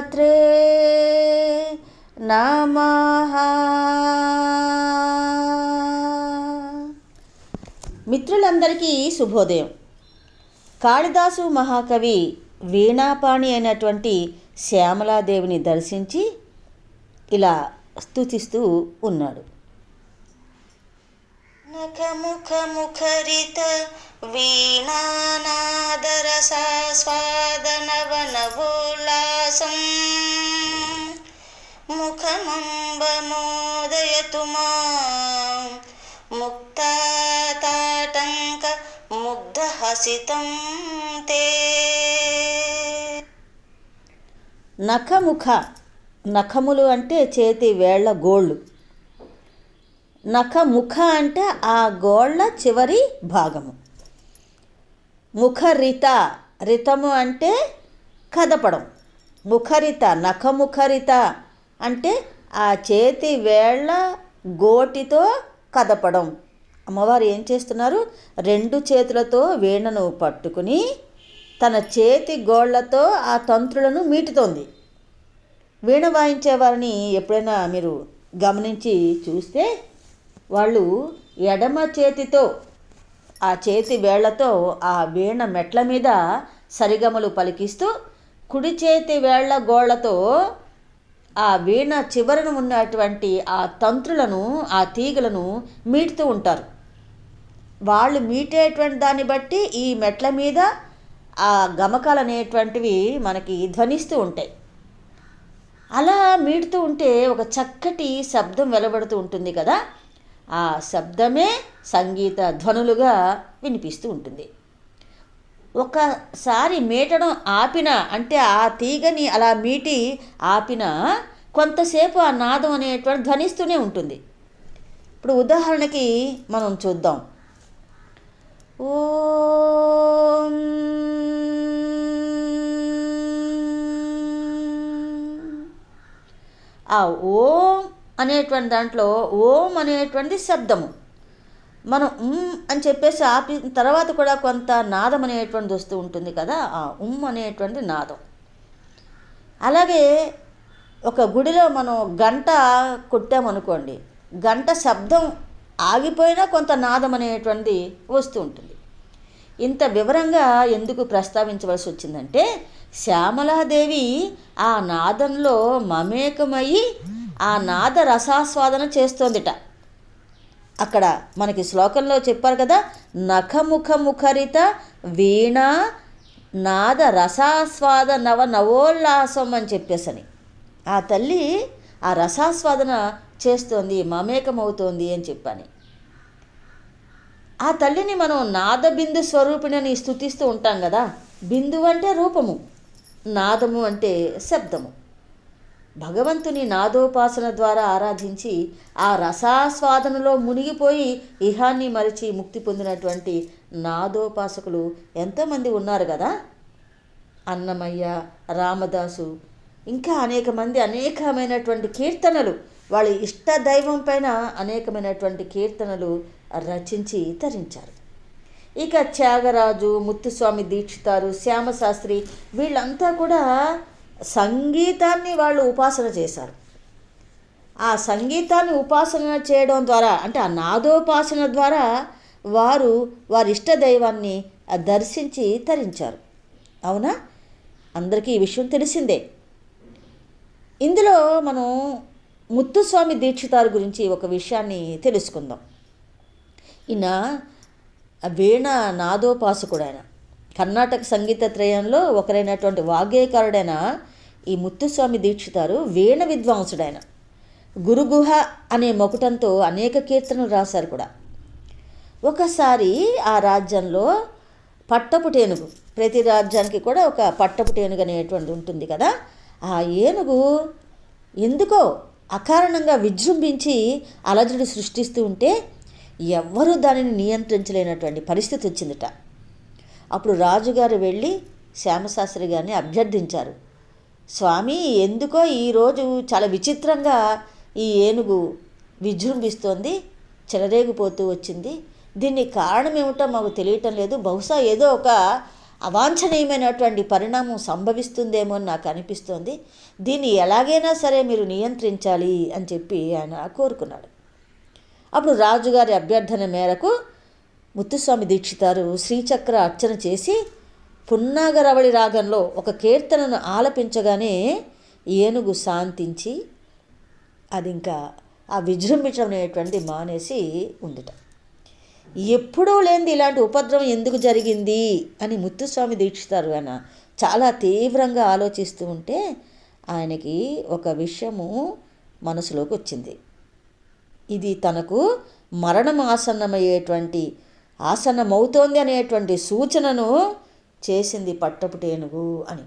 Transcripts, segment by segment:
మాత్రే నమ మిత్రులందరికీ శుభోదయం. కాళిదాసు మహాకవి వీణాపాణి అయినటువంటి శ్యామలాదేవిని దర్శించి ఇలా స్తుతిస్తూ ఉన్నాడు. నఖముఖముఖరిత వీణానాదరసాస్వాదనవనవోల్లాసం. ముఖమంబమోదయతు మాం ముక్తాతాటంక ముగ్ధహసితం తే. నఖముఖ నఖములు అంటే చేతి వేళ్ళ గోళ్ళు. నఖముఖ అంటే ఆ గోళ్ళ చివరి భాగము. ముఖరిత రితము అంటే కదపడం. ముఖరిత నఖముఖరిత అంటే ఆ చేతి వేళ్ళ గోటితో కదపడం. అమ్మవారు ఏం చేస్తున్నారు? రెండు చేతులతో వీణను పట్టుకుని తన చేతి గోళ్ళతో ఆ తంత్రులను మీటుతోంది. వీణ వాయించే వారిని ఎప్పుడైనా మీరు గమనించి చూస్తే వాళ్ళు ఎడమ చేతితో ఆ చేతి వేళ్ళతో ఆ వీణ మెట్ల మీద సరిగమలు పలికిస్తూ కుడి చేతి వేళ్ళ గోళ్ళతో ఆ వీణ చివరన ఉన్నటువంటి ఆ తంత్రులను ఆ తీగలను మీటుతూ ఉంటారు. వాళ్ళు మీటేటువంటి దాన్ని బట్టి ఈ మెట్ల మీద ఆ గమకాలు అనేటువంటివి మనకి ధ్వనిస్తూ ఉంటాయి. అలా మీడుతూ ఉంటే ఒక చక్కటి శబ్దం వెలబడుతూ ఉంటుంది కదా. ఆ శబ్దమే సంగీత ధ్వనులుగా వినిపిస్తూ ఉంటుంది. ఒకసారి మీటడం ఆపిన అంటే ఆ తీగని అలా మీటి ఆపిన కొంతసేపు ఆ నాదం అనేటువంటి ధ్వనిస్తూనే ఉంటుంది. ఇప్పుడు ఉదాహరణకి మనం చూద్దాం. ఓం ఆ ఓం అనేటువంటి దాంట్లో ఓం అనేటువంటి శబ్దము. మనం అని చెప్పేసి ఆపి తర్వాత కూడా కొంత నాదం అనేటువంటిది వస్తూ ఉంటుంది కదా ఆ ఉమ్ అనేటువంటి నాదం. అలాగే ఒక గుడిలో మనం గంట కొట్టామనుకోండి గంట శబ్దం ఆగిపోయినా కొంత నాదం అనేటువంటిది వస్తూ ఉంటుంది. ఇంత వివరంగా ఎందుకు ప్రస్తావించవలసి వచ్చిందంటే శ్యామలాదేవి ఆ నాదంలో మమేకమయ్యి ఆ నాద రసాస్వాదన చేస్తోందిట. అక్కడ మనకి శ్లోకంలో చెప్పారు కదా నఖముఖ ముఖరిత వీణ నాద రసాస్వాద నవ నవోల్లాసం అని చెప్పేసని. ఆ తల్లి ఆ రసాస్వాదన చేస్తోంది మమేకమవుతోంది అని చెప్పాను. ఆ తల్లిని మనం నాద బిందు స్వరూపిణిని స్థుతిస్తూ ఉంటాం కదా బిందువు అంటే రూపము నాదము అంటే శబ్దము. భగవంతుని నాదోపాసన ద్వారా ఆరాధించి ఆ రసాస్వాదనలో మునిగిపోయి ఇహాన్ని మరిచి ముక్తి పొందినటువంటి నాదోపాసకులు ఎంతోమంది ఉన్నారు కదా? అన్నమయ్య రామదాసు ఇంకా అనేక మంది అనేకమైనటువంటి కీర్తనలు వాళ్ళ ఇష్ట దైవం పైన అనేకమైనటువంటి కీర్తనలు రచించి తరించారు. ఇక త్యాగరాజు ముత్తుస్వామి దీక్షితారు శ్యామశాస్త్రి వీళ్ళంతా కూడా సంగీతాన్ని వాళ్ళు ఉపాసన చేశారు. ఆ సంగీతాన్ని ఉపాసన చేయడం ద్వారా అంటే ఆ నాదోపాసన ద్వారా వారు వారి ఇష్ట దైవాన్ని దర్శించి తరించారు. అవునా? అందరికీ ఈ విషయం తెలిసిందే. ఇందులో మనం ముత్తుస్వామి దీక్షితారు గురించి ఒక విషయాన్ని తెలుసుకుందాం. ఈయన వీణ నాదోపాసకుడైన. కర్ణాటక సంగీత త్రయంలో ఒకరైనటువంటి వాగ్గేయకారుడైన ఈ ముత్తుస్వామి దీక్షితారు వీణ విద్వాంసుడైన. గురుగుహ అనే మొకటంతో అనేక కీర్తనలు రాశారు కూడా. ఒకసారి ఆ రాజ్యంలో పట్టపు టేనుగు ప్రతి రాజ్యానికి కూడా ఒక పట్టపు టేనుగు అనేటువంటి ఉంటుంది కదా ఆ ఏనుగు ఎందుకో అకారణంగా విజృంభించి అలజడి సృష్టిస్తూ ఉంటే ఎవ్వరూ దానిని నియంత్రించలేనటువంటి పరిస్థితి వచ్చిందిట. అప్పుడు రాజుగారు వెళ్ళి శ్యామశాస్త్రి గారిని అభ్యర్థించారు. స్వామి ఎందుకో ఈరోజు చాలా విచిత్రంగా ఈ ఏనుగు విజృంభిస్తోంది చెలరేగిపోతూ వచ్చింది. దీన్ని కారణం ఏమిటో మాకు తెలియటం లేదు. బహుశా ఏదో ఒక అవాంఛనీయమైనటువంటి పరిణామం సంభవిస్తుందేమో అని నాకు అనిపిస్తోంది. దీన్ని ఎలాగైనా సరే మీరు నియంత్రించాలి అని చెప్పి ఆయన కోరుకున్నాడు. అప్పుడు రాజుగారి అభ్యర్థన మేరకు ముత్తుస్వామి దీక్షితారు శ్రీచక్ర అర్చన చేసి పున్నాగరవళి రాగంలో ఒక కీర్తనను ఆలపించగానే ఏనుగు శాంతించి అది ఇంకా ఆ విజృంభించడం అనేటువంటి మానేసి ఉందిట ఎప్పుడూ లేనిది ఇలాంటి ఉపద్రవం ఎందుకు జరిగింది అని ముత్తుస్వామి దీక్షితారు ఆయన. చాలా తీవ్రంగా ఆలోచిస్తూ ఉంటే ఆయనకి ఒక విషయము మనసులోకి వచ్చింది. ఇది తనకు మరణం ఆసన్నమయ్యేటువంటి ఆసన్నమవుతోంది అనేటువంటి సూచనను చేసింది పట్టపుటేనుగు అని.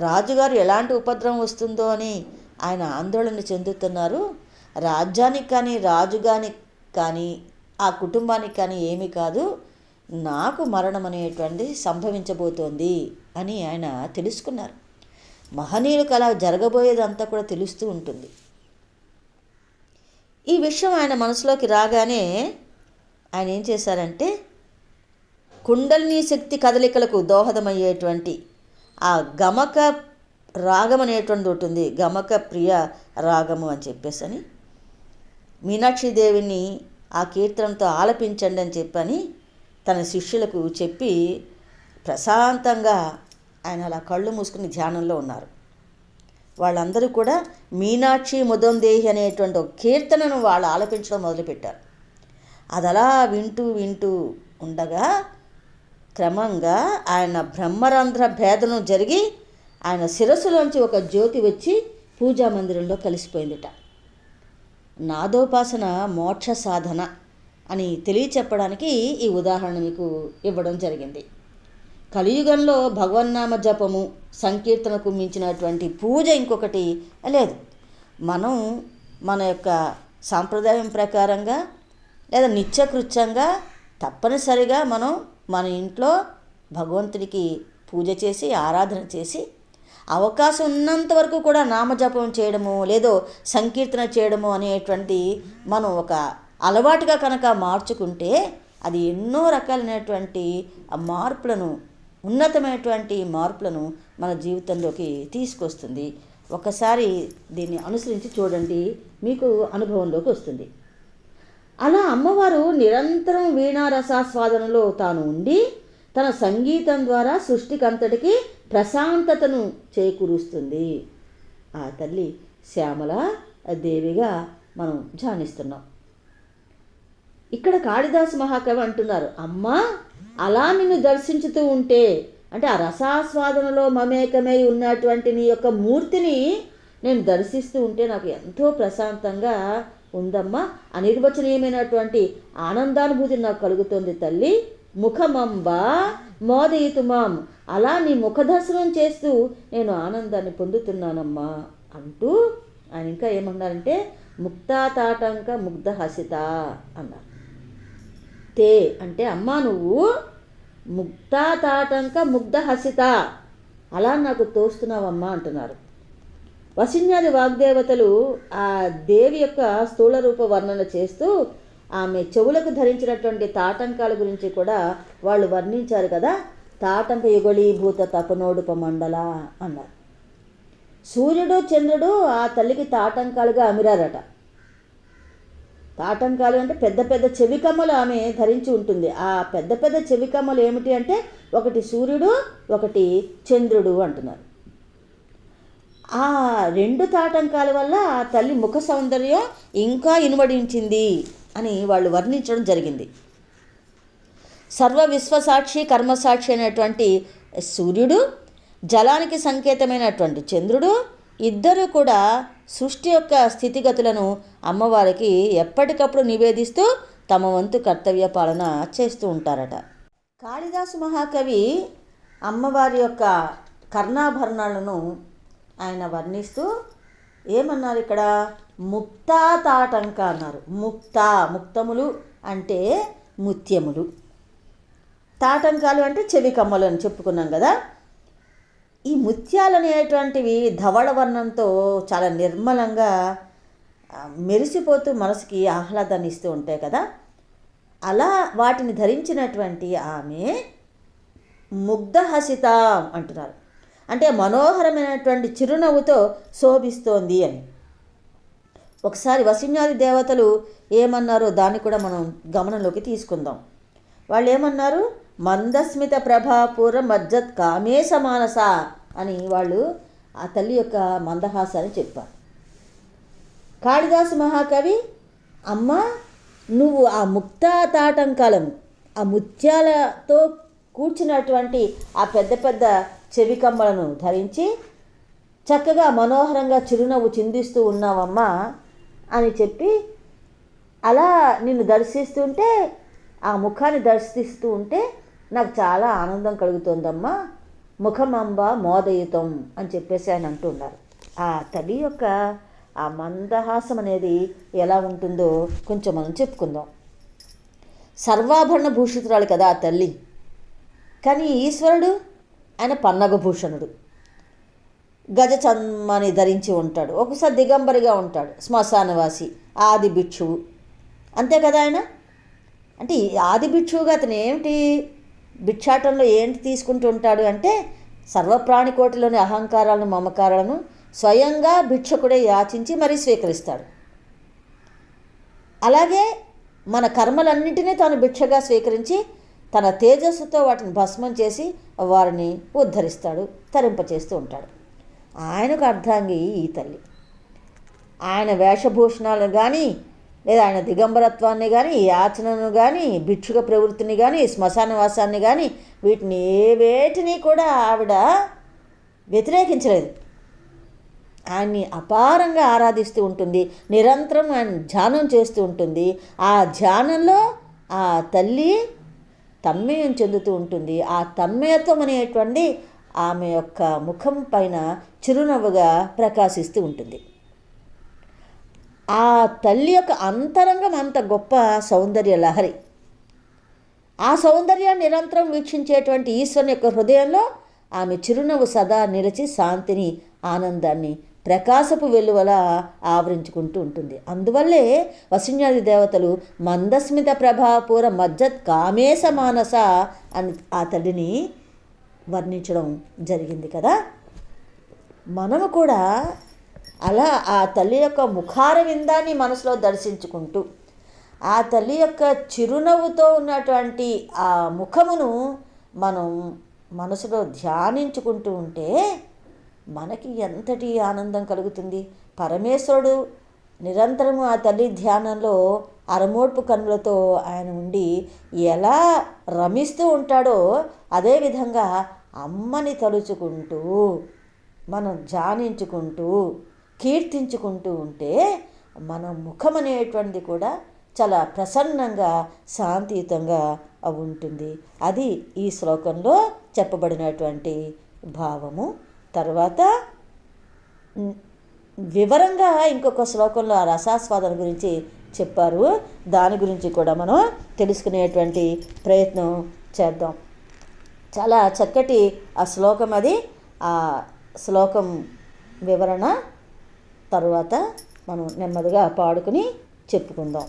రాజుగారు ఎలాంటి ఉపద్రవం వస్తుందో అని ఆయన ఆందోళన చెందుతున్నారు. రాజ్యానికి కానీ రాజుగానికి కానీ ఆ కుటుంబానికి కానీ ఏమీ కాదు. నాకు మరణం అనేటువంటిది సంభవించబోతోంది అని ఆయన తెలుసుకున్నారు. మహనీయులకు అలా జరగబోయేదంతా కూడా తెలుస్తూ ఉంటుంది. ఈ విషయం ఆయన మనసులోకి రాగానే ఆయన ఏం చేశారంటే కుండలిని శక్తి కదలికలకు దోహదమయ్యేటువంటి ఆ గమక రాగం అనేటువంటి ఒకటి ఉంది. గమక ప్రియ రాగము అని చెప్పేసి అని మీనాక్షిదేవిని ఆ కీర్తనతో ఆలపించండి అని చెప్పని తన శిష్యులకు చెప్పి ప్రశాంతంగా ఆయన అలా కళ్ళు మూసుకుని ధ్యానంలో ఉన్నారు. వాళ్ళందరూ కూడా మీనాక్షి ముదందేహి అనేటువంటి ఒక కీర్తనను వాళ్ళు ఆలపించడం మొదలుపెట్టారు. అది అలా వింటూ వింటూ ఉండగా క్రమంగా ఆయన బ్రహ్మరంధ్ర భేదనం జరిగి ఆయన శిరస్సులోంచి ఒక జ్యోతి వచ్చి పూజా మందిరంలో కలిసిపోయిందిట. నాదోపాసన మోక్ష సాధన అని తెలియచెప్పడానికి ఈ ఉదాహరణ మీకు ఇవ్వడం జరిగింది. కలియుగంలో భగవన్నామ జపము సంకీర్తనకు మించినటువంటి పూజ ఇంకొకటి లేదు. మనం మన యొక్క సాంప్రదాయం ప్రకారంగా లేదా నిత్యకృత్యంగా తప్పనిసరిగా మనం మన ఇంట్లో భగవంతుడికి పూజ చేసి ఆరాధన చేసి అవకాశం ఉన్నంత వరకు కూడా నామజపం చేయడము లేదో సంకీర్తన చేయడము అనేటువంటి మనం ఒక అలవాటుగా కనుక మార్చుకుంటే అది ఎన్నో రకాలైనటువంటి ఆ మార్పులను ఉన్నతమైనటువంటి మార్పులను మన జీవితంలోకి తీసుకొస్తుంది. ఒకసారి దీన్ని అనుసరించి చూడండి. మీకు అనుభవంలోకి వస్తుంది. అలా అమ్మవారు నిరంతరం వీణా రసాస్వాదనలో తాను ఉండి తన సంగీతం ద్వారా సృష్టికంతటికి ప్రశాంతతను చేకూరుస్తుంది. ఆ తల్లి శ్యామల దేవిగా మనం ధ్యానిస్తున్నాం. ఇక్కడ కాళిదాసు మహాకవి అంటున్నారు అమ్మ అలా నిన్ను దర్శించుతూ ఉంటే అంటే ఆ రసాస్వాదనలో మమేకమై ఉన్నటువంటి నీ యొక్క మూర్తిని నేను దర్శిస్తూ ఉంటే నాకు ఎంతో ప్రశాంతంగా ఉందమ్మా. అనిర్వచనీయమైనటువంటి ఆనందానుభూతి నాకు కలుగుతుంది తల్లి. ముఖమంబ మోదయితుమాం. అలా నీ ముఖదర్శనం చేస్తూ నేను ఆనందాన్ని పొందుతున్నానమ్మా అంటూ ఆయన ఇంకా ఏమన్నారంటే ముక్తాతాటంక ముగ్ధ హసిత అన్నారు. తే అంటే అమ్మా నువ్వు ముక్తాతాటంక ముగ్ధ హసిత అలా నాకు తోస్తున్నావమ్మా అంటున్నారు. వసిన్యాది వాగ్దేవతలు ఆ దేవి యొక్క స్థూల రూప వర్ణన చేస్తూ ఆమె చెవులకు ధరించినటువంటి తాటంకాల గురించి కూడా వాళ్ళు వర్ణించారు కదా. తాటంక యుగళీభూత తపనోడుప మండల అన్నారు. సూర్యుడు చంద్రుడు ఆ తల్లికి తాటంకాలుగా అమిరారట. తాటంకాలు అంటే పెద్ద పెద్ద చెవికమ్మలు ఆమె ధరించి ఉంటుంది. ఆ పెద్ద పెద్ద చెవికమ్మలు ఏమిటి అంటే ఒకటి సూర్యుడు ఒకటి చంద్రుడు అంటున్నారు. ఆ రెండు తాటంకాల వల్ల ఆ తల్లి ముఖ సౌందర్యం ఇంకా ఇనుమడించింది అని వాళ్ళు వర్ణించడం జరిగింది. సర్వ విశ్వసాక్షి కర్మసాక్షి అనేటువంటి సూర్యుడు జలానికి సంకేతమైనటువంటి చంద్రుడు ఇద్దరు కూడా సృష్టి యొక్క స్థితిగతులను అమ్మవారికి ఎప్పటికప్పుడు నివేదిస్తూ తమ వంతు కర్తవ్య పాలన చేస్తూ ఉంటారట. కాళిదాసు మహాకవి అమ్మవారి యొక్క కర్ణాభరణాలను ఆయన వర్ణిస్తూ ఏమన్నారు ఇక్కడ? ముక్తా తాటంక అన్నారు. ముక్తా ముక్తములు అంటే ముత్యములు. తాటంకాలు అంటే చెవి కమ్మలు అని చెప్పుకున్నాం కదా. ఈ ముత్యాలు అనేటువంటివి ధవళ వర్ణంతో చాలా నిర్మలంగా మెరిసిపోతూ మనసుకి ఆహ్లాదాన్ని ఇస్తూ ఉంటాయి కదా. అలా వాటిని ధరించినటువంటి ఆమె ముగ్ధహసిత అంటున్నారు. అంటే మనోహరమైనటువంటి చిరునవ్వుతో శోభిస్తోంది అని. ఒకసారి వసిన్యాది దేవతలు ఏమన్నారో దాన్ని కూడా మనం గమనంలోకి తీసుకుందాం. వాళ్ళు ఏమన్నారు మందస్మిత ప్రభాపూర మజ్జత్ కామే సమానస అని వాళ్ళు ఆ తల్లి యొక్క మందహాసాన్ని చెప్పారు. కాళిదాసు మహాకవి అమ్మ నువ్వు ఆ ముక్తా తాటంకాలను ఆ ముత్యాలతో కూర్చున్నటువంటి ఆ పెద్ద పెద్ద చెవి కమ్మలను ధరించి చక్కగా మనోహరంగా చిరునవ్వు చిందిస్తూ ఉన్నావమ్మా అని చెప్పి అలా నిన్ను దర్శిస్తుంటే ఆ ముఖాన్ని దర్శిస్తూ ఉంటే నాకు చాలా ఆనందం కలుగుతోందమ్మా. ముఖమంబ మోదయుతం అని చెప్పేసి ఆయన అంటున్నారు ఆ తల్లి యొక్క ఆ మందహాసం అనేది ఎలా ఉంటుందో కొంచెం మనం చెప్పుకుందాం. సర్వాభరణ భూషితురాలు కదా ఆ తల్లి. కానీ ఈశ్వరుడు ఆయన పన్నగభూషణుడు. గజ చన్మాని ధరించి ఉంటాడు. ఒకసారి దిగంబరిగా ఉంటాడు. శ్మశానవాసి ఆది భిక్షువు. అంతే కదా ఆయన? అంటే ఆది భిక్షువుగా అతను ఏమిటి? భిక్షాటంలో ఏంటి తీసుకుంటూ ఉంటాడు అంటే సర్వప్రాణికోటిలోని అహంకారాలను మమకారాలను స్వయంగా భిక్షకుడే యాచించి మరీ స్వీకరిస్తాడు. అలాగే మన కర్మలన్నింటినీ తాను భిక్షగా స్వీకరించి తన తేజస్సుతో వాటిని భస్మం చేసి వారిని ఉద్ధరిస్తాడు తరింపచేస్తూ ఉంటాడు. ఆయనకు అర్ధాంగి ఈ తల్లి. ఆయన వేషభూషణాలను కానీ లేదా ఆయన దిగంబరత్వాన్ని కానీ యాచనను కానీ భిక్షుక ప్రవృత్తిని కానీ శ్మశానవాసాన్ని కానీ వీటిని ఏ వేటిని కూడా ఆవిడ వ్యతిరేకించలేదు. ఆయన్ని అపారంగా ఆరాధిస్తూ ఉంటుంది నిరంతరం ఆయన ధ్యానం చేస్తూ ఉంటుంది. ఆ ధ్యానంలో ఆ తల్లి తన్మయం చెందుతూ ఉంటుంది. ఆ తన్మయత్వం అనేటువంటి ఆమె యొక్క ముఖం పైన చిరునవ్వుగా ప్రకాశిస్తూ ఉంటుంది. ఆ తల్లి యొక్క అంతరంగం అంత గొప్ప సౌందర్య లహరి. ఆ సౌందర్యాన్ని నిరంతరం వీక్షించేటువంటి ఈశ్వరుని యొక్క హృదయంలో ఆమె చిరునవ్వు సదా నిలిచి శాంతిని ఆనందాన్ని ప్రకాశపు వెలువల ఆవరించుకుంటూ ఉంటుంది. అందువల్లే వసున్యాది దేవతలు మందస్మిత ప్రభాపూర మజ్జత్ కామేశ మానస అని ఆ తల్లిని వర్ణించడం జరిగింది కదా. మనము కూడా అలా ఆ తల్లి యొక్క ముఖార విందాన్ని మనసులో దర్శించుకుంటూ ఆ తల్లి యొక్క చిరునవ్వుతో ఉన్నటువంటి ఆ ముఖమును మనం మనసులో ధ్యానించుకుంటూ ఉంటే మనకి ఎంతటి ఆనందం కలుగుతుంది? పరమేశ్వరుడు నిరంతరము ఆ తల్లి ధ్యానంలో అరమోడ్పు కన్నులతో ఆయన ఉండి ఎలా రమిస్తూ ఉంటాడో అదేవిధంగా అమ్మని తలుచుకుంటూ మనం ధ్యానించుకుంటూ కీర్తించుకుంటూ ఉంటే మన ముఖం అనేటువంటిది కూడా చాలా ప్రసన్నంగా శాంతియుతంగా ఉంటుంది. అది ఈ శ్లోకంలో చెప్పబడినటువంటి భావము. తర్వాత వివరంగా ఇంకొక శ్లోకంలో ఆ రసాస్వాదన గురించి చెప్పారు. దాని గురించి కూడా మనం తెలుసుకునేటువంటి ప్రయత్నం చేద్దాం. చాలా చక్కటి ఆ శ్లోకం అది. ఆ శ్లోకం వివరణ తర్వాత మనం నెమ్మదిగా పాడుకుని చెప్పుకుందాం.